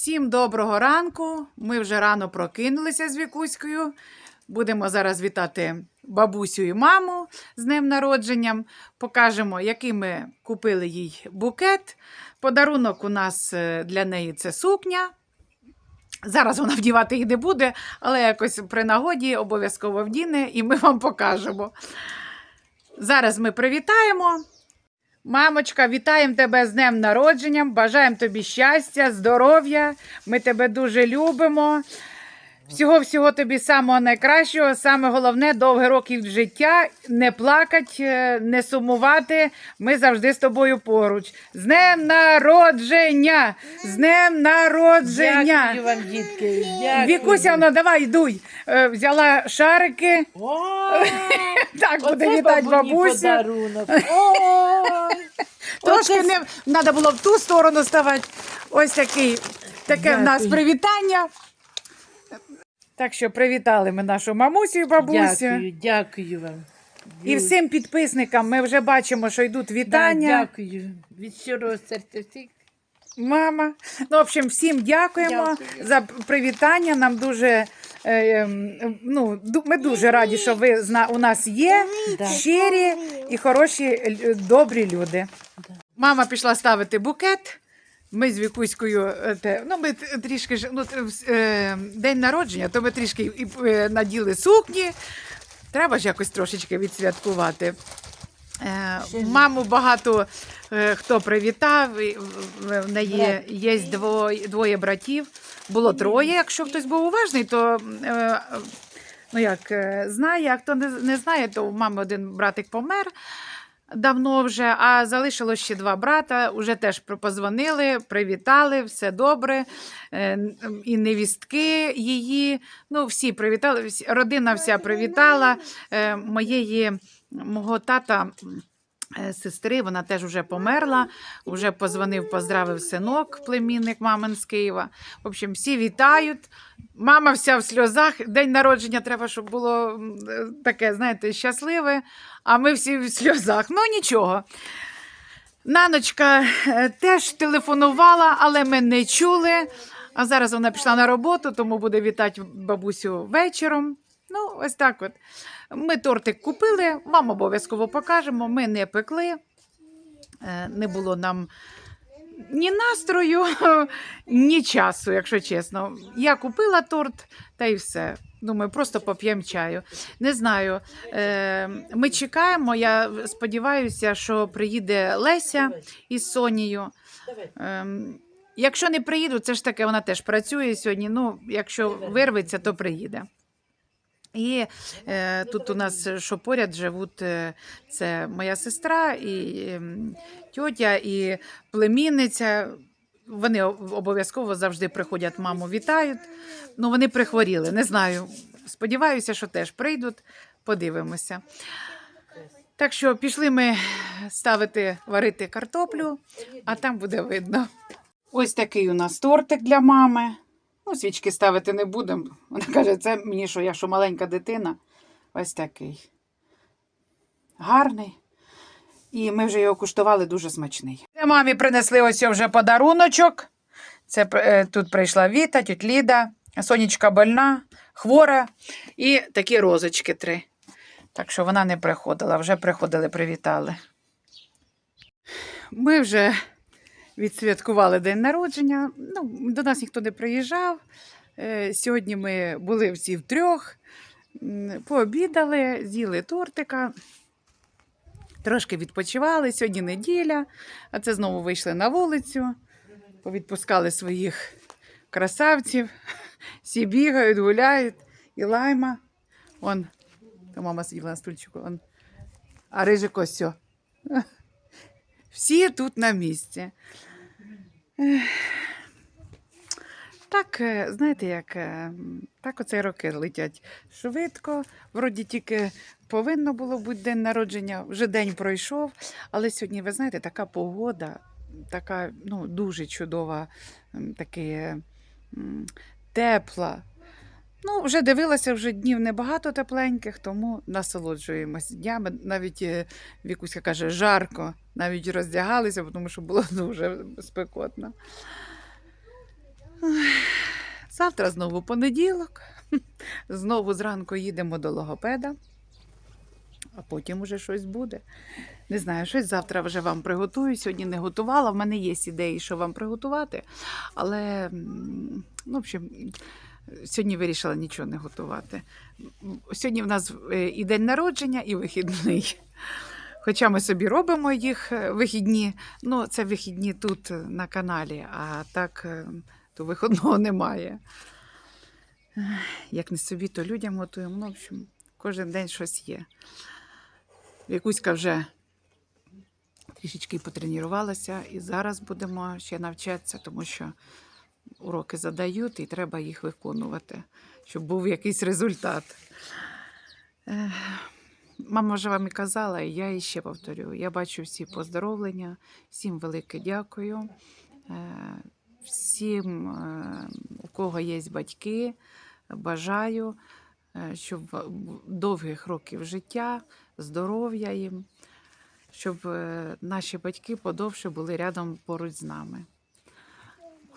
Всім доброго ранку. Ми вже рано прокинулися з Вікуською. Будемо зараз вітати бабусю і маму з днем народженням. Покажемо, який ми купили їй букет. Подарунок у нас е, для неї це сукня. Зараз вона вдівати їх не буде, але якось при нагоді обов'язково вдіне і ми вам покажемо. Зараз ми привітаємо. Мамочка, вітаємо тебе з днем народженням. Бажаємо тобі щастя, здоров'я. Ми тебе дуже любимо. Всього-всього тобі самого найкращого. Саме головне довгі років життя, не плакать, е, не сумувати. Ми завжди з тобою поруч. З днем народження! З днем народження! Дякую вам, дітки. Дякую. Вікуся, ну давай йдуй. Е, Взяла шарики. О, Так буде оце вітати бабуні бабусю. подарунок. Ой, Трошки не треба було в ту сторону ставати. Ось такий, таке в нас привітання. Так що привітали ми нашу мамусю і бабусю. Дякую, дякую вам. І всім підписникам ми вже бачимо, що йдуть Да, вітання. дякую. Від щирого серця всіх. Мама. Ну, в общем, всім дякуємо Дякую. за привітання. Нам дуже. е, ем, ну, ми дуже раді, що ви у нас є Да. щирі і хороші, добрі люди. Мама пішла ставити букет. Ми з Вікуською, е, ну ми трішки ж, ну, е, день народження, то ми трішки і е, наділи сукні. Треба ж якось трошечки відсвяткувати. Маму багато хто привітав. в- неї є двоє, двоє братів. Було троє. Якщо хтось був уважний, то ну як знає, а хто не, не знає, то у мами один братик помер давно вже, а залишилось ще два брата. Уже теж позвонили, привітали, все добре. Е, І невістки її. Ну, всі привітали, родина вся привітала. Е, Моєї мого тата. Е, Сестри, вона теж вже померла, вже позвонив, поздравив синок, племінник мамин з Києва. В общем, всі вітають. Мама вся в сльозах. День народження треба, щоб було е, таке, знаєте, щасливе. А ми всі в сльозах. Ну нічого. Наночка е, теж телефонувала, але ми не чули. А зараз вона пішла на роботу, тому буде вітати бабусю вечором. Ну, ось так от. Ми тортик купили, вам обов'язково покажемо. Ми не пекли. Е, Не було нам ні настрою, ні часу, якщо чесно. Я купила торт та й все. Думаю, просто поп'ємо чаю. Не знаю. Е, Ми чекаємо. Я сподіваюся, що приїде Леся із Сонією. Ем, Якщо не приїду, це ж таке, вона теж працює сьогодні. Ну, якщо вирветься, то приїде. І е, тут у нас, е, що поряд живуть, е, це моя сестра і ем, тьотя, і племінниця. Вони обов'язково завжди приходять, маму вітають. Ну, вони прихворіли, не знаю. Сподіваюся, що теж прийдуть, подивимося. Так що пішли ми ставити варити картоплю, а там буде видно. Ось такий у нас тортик для мами. Ну, свічки ставити не будемо. Вона каже, це мені що, я що маленька дитина. Ось такий. Гарний. І ми вже його куштували дуже смачний. Це мамі принесли ось вже подаруночок. Це е, тут прийшла Віта, тють Ліда, Сонечка больна, хвора і такі розочки три. Так що вона не приходила, вже приходили, привітали. Ми вже відсвяткували день народження. Ну, до нас ніхто не приїжджав. Е, Сьогодні ми були всі втрьох, пообідали, з'їли тортика, трошки відпочивали. Сьогодні неділя, а це знову вийшли на вулицю, повідпускали своїх красавців. Всі бігають, гуляють. І лайма. Он, та мама сиділа на стульчику. Он. А рижик ось. Всі тут на місці. Так, е, знаєте, як е, так оце роки летять швидко. Вроді тільки повинно було бути день народження, вже день пройшов. Але сьогодні, ви знаєте, така погода, така ну, дуже чудова, таке тепла. Ну, вже дивилася, вже днів небагато тепленьких, тому насолоджуємось днями. Навіть е, Вікуська каже, жарко, навіть роздягалися, тому що було дуже спекотно. Завтра знову понеділок. Знову зранку їдемо до логопеда, а потім уже щось буде. Не знаю, щось завтра вже вам приготую. Сьогодні не готувала. В мене є ідеї, що вам приготувати. Але, ну, в общем, сьогодні вирішила нічого не готувати. Сьогодні в нас е, і день народження, і вихідний. Хоча ми собі робимо їх е, вихідні, ну це вихідні тут е, на каналі, а так то виходного немає. Як не собі, то людям готуємо. Ну, в общем, кожен день щось є. Якуська вже трішечки потренувалася, і зараз будемо ще навчатися, тому що уроки задають і треба їх виконувати, щоб був якийсь результат. Мама вже вам і казала, і я іще повторю. Я бачу всі поздоровлення, всім велике дякую. Е, Всім, е, у кого є батьки, бажаю, е, щоб довгих років життя, здоров'я їм, щоб е, наші батьки подовше були рядом поруч з нами.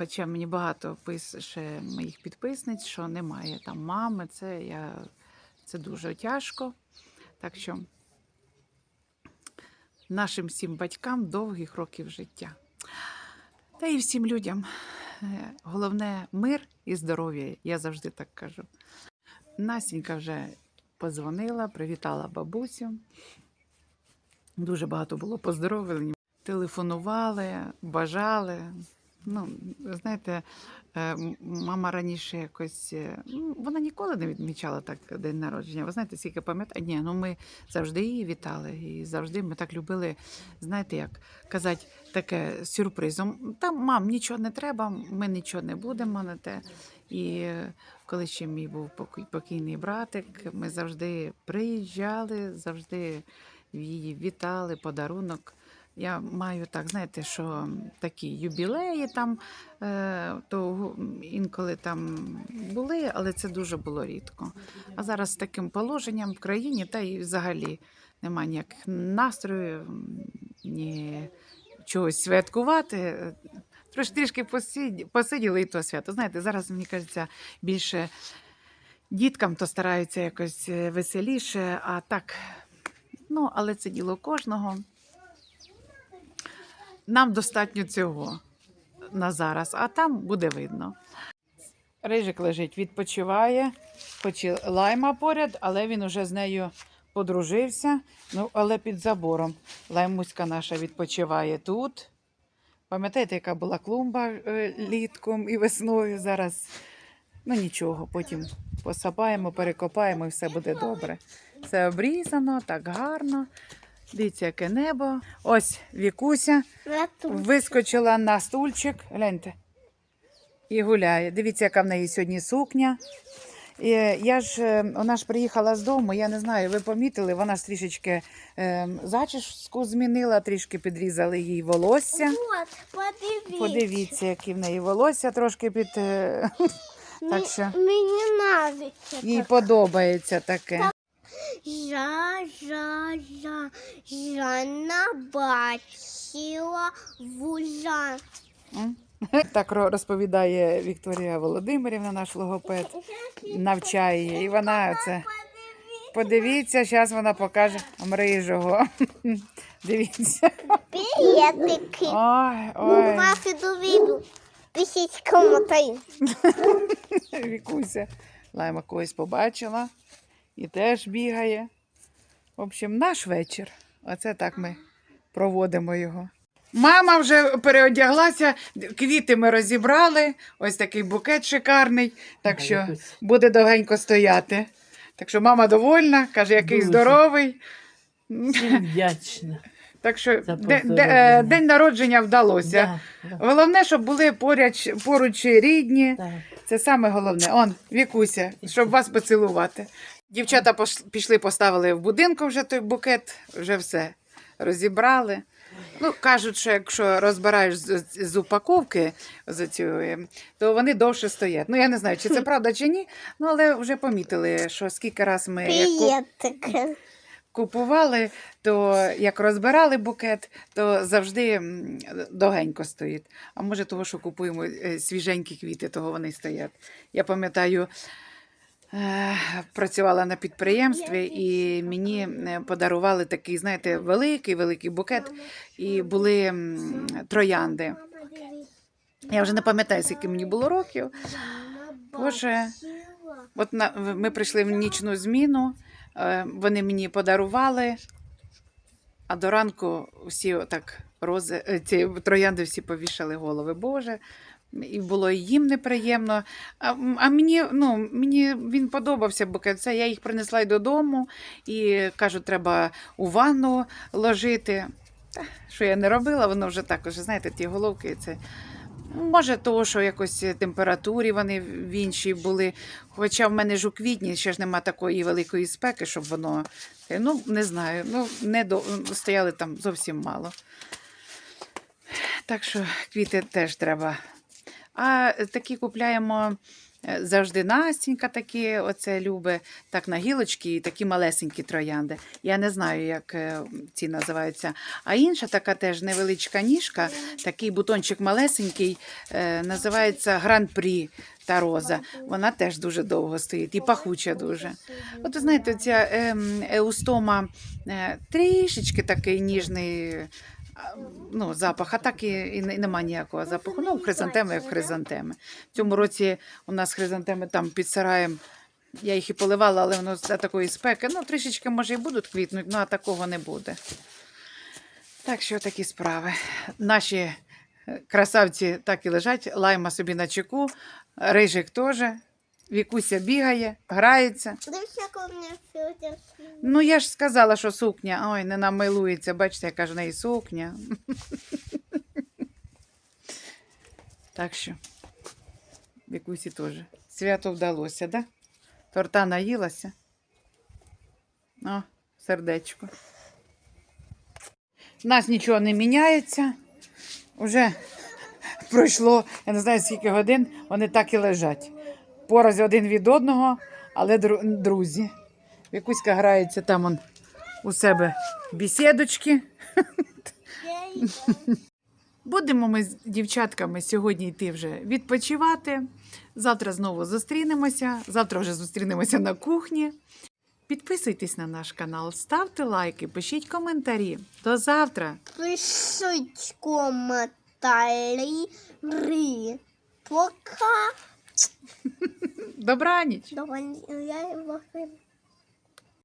Хоча мені багато пише моїх підписниць, що немає там мами, це, я, це дуже тяжко. Так що нашим всім батькам довгих років життя. Та і всім людям. Е, Головне мир і здоров'я, я завжди так кажу. Настенька вже подзвонила, привітала бабусю. Дуже багато було поздоровлень. Телефонували, бажали. Ну, знаєте, е, мама раніше якось. е, ну, Вона ніколи не відмічала так день народження. Ви знаєте, скільки пам'ятаю? Ні, ну ми завжди її вітали. І завжди ми так любили, знаєте, як казати, таке сюрпризом. Там, мам, нічого не треба, ми нічого не будемо на те. І е, коли ще мій був покійний братик, ми завжди приїжджали, завжди її вітали, подарунок. Я маю так, знаєте, що такі юбілеї там, е, то інколи там були, але це дуже було рідко. А зараз з таким положенням в країні, та і взагалі немає ніяких настроїв, ні чогось святкувати. Трош трішки посиділи, посиділи і то свято. Знаєте, зараз мені кажеться більше діткам то стараються якось е, веселіше, а так, ну, але це діло кожного. Нам достатньо цього на зараз, а там буде видно. Рижик лежить, відпочиває, хоч і лайма поряд, але він уже з нею подружився. Ну, але під забором. Лаймуська наша відпочиває тут. Пам'ятаєте, яка була клумба е, літком і весною? Зараз ну нічого, потім посапаємо, перекопаємо і все буде добре. Все обрізано, так гарно. Дивіться, яке небо. Ось Вікуся вискочила на стульчик. Гляньте. І гуляє. Дивіться, яка в неї сьогодні сукня. І я ж, е, вона ж приїхала з дому, я не знаю, ви помітили, вона ж трішечки е, зачіску змінила, трішки підрізали їй волосся. Вот, подивіться. Подивіться, які в неї волосся трошки під. е, Так що Мені нравиться. їй подобається таке. Жа, жа, жа, Жанна бачила вужа. Так розповідає Вікторія Володимирівна, наш логопед, навчає її. І вона це. Подивіться, зараз вона покаже мрижого. Дивіться. Привітики. Ой, ой, Ваші до віду. Пишіть коментарі. Вікуся. Лайма когось побачила і теж бігає. В общем, наш вечір. Оце так ми проводимо його. Мама вже переодяглася, квіти ми розібрали. Ось такий букет шикарний. Так що буде довгенько стояти. Так що мама довольна, каже, який Дуже. здоровий. Всім вдячна. Так що де- де- день народження вдалося. Да, да, Головне, щоб були поруч, поруч рідні. так. Це саме головне. Он, Вікуся, щоб вас поцілувати. Дівчата пішли, поставили в будинку вже той букет, вже все розібрали. Ну, кажуть, що якщо розбираєш з, з упаковки з цієї, то вони довше стоять. Ну, я не знаю, чи це правда, чи ні. Ну, але вже помітили, що скільки раз ми як купували, то як розбирали букет, то завжди довгенько стоїть. А може, того, що купуємо е, свіженькі квіти, того вони стоять. Я пам'ятаю, працювала на підприємстві, і мені е, подарували такий, знаєте, великий великий букет, і були троянди. Я вже не пам'ятаю, скільки мені було років. Боже. От на, ми прийшли в нічну зміну, е, вони мені подарували, а до ранку всі отак рози, е, ці троянди всі повішали голови. Боже. І було їм неприємно. А, а мені, ну, мені він подобався букет. Це я їх принесла й додому і кажу, треба у ванну ложити. Та, що я не робила, воно вже так, уже, знаєте, ті головки. Це Може, того, що якось температурі вони в іншій були. Хоча в мене ж у квітні ще ж нема такої великої спеки, щоб воно. е, Ну, не знаю, ну, не до... стояли там зовсім мало. Так що квіти теж треба. А такі купляємо е, завжди Настінька такі, оце любить, так на гілочки і такі малесенькі троянди. Я не знаю, як е, ці називаються. А інша така теж невеличка ніжка, такий бутончик малесенький, е, називається Гран-прі та роза. Вона теж дуже довго стоїть і пахуча дуже. От ви знаєте, ця ем, еустома е, трішечки такий ніжний. Ну, запах, а так і, і не- нема ніякого запаху. Ну, хризантеми як хризантеми. В цьому році у нас хризантеми там під сараєм. Я їх і поливала, але воно за такої спеки. Ну, трішечки, може, і будуть квітнути, ну а такого не буде. Так що такі справи. Наші е, красавці так і лежать, лайма собі на чеку, рижик теж. Вікуся бігає, грається. Дивись, як у мене фільтр. Ну, я ж сказала, що сукня. Ой, не намилується. Бачите, яка ж в неї сукня. Так що, Вікусі теж. Свято вдалося, да? Торта наїлася. О, сердечко. У нас нічого не міняється. Уже пройшло, я не знаю скільки годин, вони так і лежать. Пораз один від одного, але дру- друзі. Вікуська грається там он, у себе бісідочки. Будемо ми з дівчатками сьогодні йти вже відпочивати. Завтра знову зустрінемося. Завтра вже зустрінемося на кухні. Підписуйтесь на наш канал, ставте лайки, пишіть коментарі. До завтра! Пишіть коментарі. Пока. Добраніч! Добраніч. я його